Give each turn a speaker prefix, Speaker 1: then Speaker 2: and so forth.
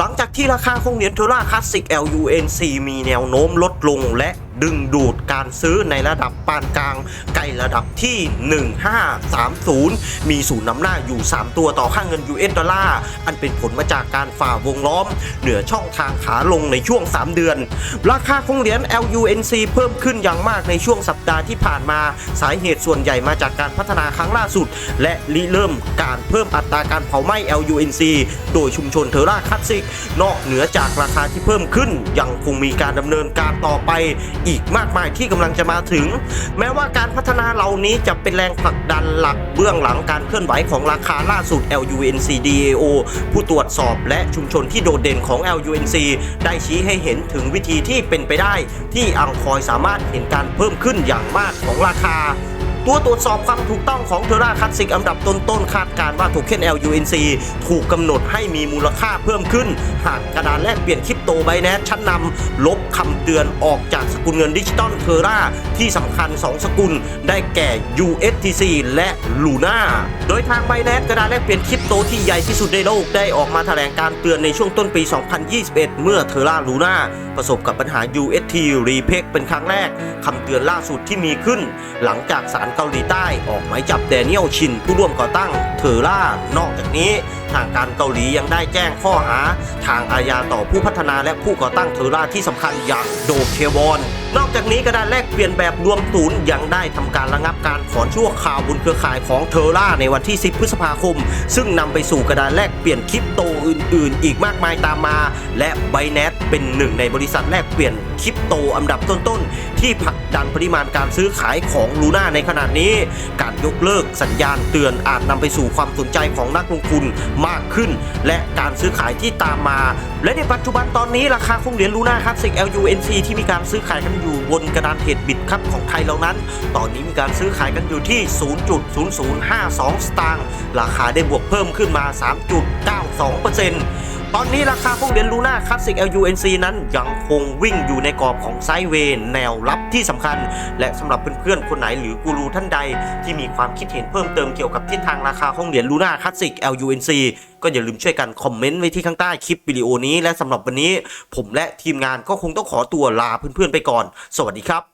Speaker 1: หลังจากที่ราคาของเหรียญเทอร่าคลาสสิก LUNC มีแนวโน้มลดลงและ ดึงดูดการซื้อในระดับปานกลางใกล้ระดับที่ 1530 มีศูนย์นำหน้าอยู่ 3 ตัวต่อค่างเงิน US ดอลลาร์ อันเป็นผลมาจากการฝ่าวงล้อม เหนือช่องทางขาลงในช่วง 3 เดือน ราคาของเหรียญ LUNC เพิ่มขึ้นอย่างมากในช่วงสัปดาห์ที่ผ่านมา สาเหตุส่วนใหญ่มาจากการพัฒนาครั้งล่าสุด และริเริ่มการเพิ่มอัตราการเผาไหม้ LUNC โดยชุมชนเทอร่าคลาสสิก นอกเหนือจากราคาที่เพิ่มขึ้นยังคงมีการดำเนินการต่อไปอีกมากมายที่กำลังจะมาถึง แม้ว่าการพัฒนาเหล่านี้จะเป็นแรงผลักดันหลักเบื้องหลังการเคลื่อนไหวของราคาล่าสุด LUNC DAO ผู้ตรวจสอบและชุมชนที่โดดเด่นของ LUNC ได้ชี้ให้เห็นถึงวิธีที่เป็นไปได้ ที่อังคอยสามารถเห็นการเพิ่มขึ้นอย่างมากของราคา ตัวตรวจสอบความถูกต้องของเทอร่าคลาสสิกอันดับต้นๆคาดการณ์ว่าโทเค็น LUNC ถูกกำหนดให้มีมูลค่าเพิ่มขึ้น หากกระดานแลกเปลี่ยนคริปโตไบแนสชั้นนำลบคำเตือนออกจากสกุลเงินดิจิตอลเทอร่าที่สำคัญ 2 สกุลได้แก่ USTC และ Luna โดยทางไบแนสกระดานแลกเปลี่ยนคริปโตที่ใหญ่ที่สุดในโลกได้ออกมาแถลงการเตือนในช่วงต้นปี 2021 เมื่อเทอร่า Luna ประสบกับปัญหา UST Repeg เป็นครั้งแรกคำเตือนล่าสุดที่มีขึ้น หลังจากศาลเกาหลีใต้ออกหมายจับแดเนียลชินผู้ร่วมก่อตั้งเทอร่า นอกจากนี้ทางการเกาหลียังได้แจ้งข้อหา ทางอาญาต่อผู้พัฒนาและผู้ก่อตั้งเทอร่าที่สำคัญอย่างโดเควอน นอกจากนี้กระดานแลกเปลี่ยนแบบรวมศูนย์ยังได้ทำการระงับการถอนชั่วคราวบนเครือข่ายของเทอร่าในวันที่ 10 พฤษภาคม ซึ่งนำไปสู่กระดานแลกเปลี่ยนคริปโตอื่น ๆ อีกมากมายตามมา และไบแน s เป็นหนึ่งในบริษัทแลกเปลี่ยนคริปโตอันดับต้น ๆ ที่ผลักดันปริมาณการซื้อขายของลูน่าในขณะนี้ การยกเลิกสัญญาณเตือนอาจนำไปสู่ความสนใจของนักลงทุนมากขึ้น และการซื้อขายที่ตามมา และในปัจจุบันตอนนี้ราคาของเหรียญลูน่าคลาสสิก LUNC ที่มีการซื้อขายกันอยู่บนกระดานเทรดบิตครับของไทยเรานั้น ตอนนี้มีการซื้อขายกันอยู่ที่ 0.0052 สตางค์ ราคาได้บวกเพิ่มขึ้นมา 3.92% ตอนนี้ราคาของเหรียญลูน่าคลาสสิก LUNC นั้นยังคงวิ่งอยู่ในกรอบของไซด์เวย์แนวรับที่สำคัญ และสำหรับเพื่อนๆ คนไหนหรือกูรูท่านใด ที่มีความคิดเห็นเพิ่มเติมเกี่ยวกับทิศทางราคาของเหรียญลูน่าคลาสสิก LUNC ก็อย่าลืมช่วยกันคอมเมนต์ไว้ที่ข้างใต้คลิปวิดีโอนี้และสำหรับวันนี้ ผมและทีมงานก็คงต้องขอตัวลาเพื่อนๆไปก่อน สวัสดีครับ